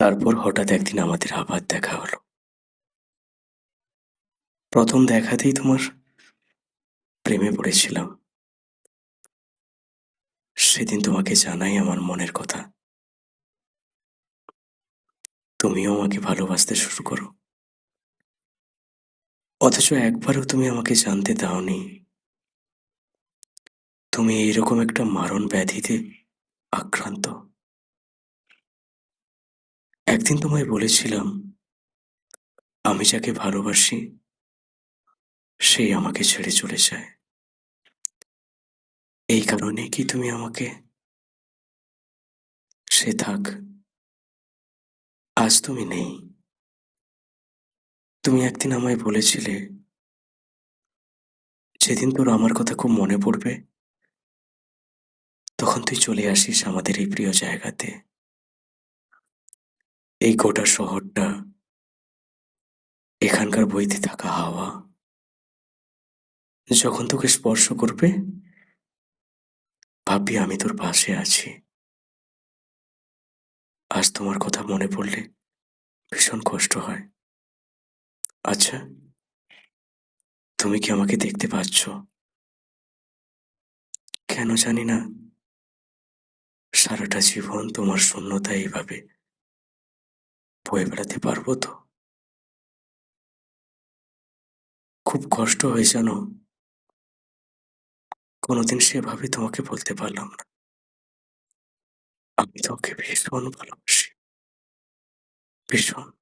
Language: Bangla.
তারপর হঠাৎ একদিন আমাদের আবার দেখা হলো। প্রথম দেখাতেই তোমার প্রেমে পড়েছিলাম। সেদিন তোমাকে জানাই আমার মনের কথা। তুমিও আমাকে ভালোবাসতে শুরু করো। অথচ একবারও তুমি আমাকে জানতে দাওনি। তুমি এইরকম একটা মারণ ব্যাধিতে আক্রান্ত। একদিন তোমায় বলেছিলাম, আমি যাকে ভালোবাসি সেই আমাকে ছেড়ে চলে যায়। এই কারণে কি তুমি আমাকে, সে থাক, আজ তুমি নেই। তুমি একদিন আমায় বলেছিলে, যেদিন তোর আমার কথা খুব মনে পড়বে, তখন তুই চলে আসিস আমাদের এই প্রিয় জায়গাতে। এই গোটা শহরটা এখানকার বইতে থাকা হাওয়া। যখন তোকে স্পর্শ করবে, ভাববি আমি তোর পাশে আছি। আজ তোমার কথা মনে পড়লে ভীষণ কষ্ট হয়। আচ্ছা তুমি কি আমাকে দেখতে পাচ্ছ? কেন জানি না, সারাটা জীবন তোমার শূন্যতা এইভাবে বয়ে বেড়াতে পারব তো? খুব কষ্ট হয়ে যেন কোনোদিন সেভাবে তোমাকে বলতে পারলাম না। আমি তোমাকে ভীষণ ভালোবাসি। ভীষণ।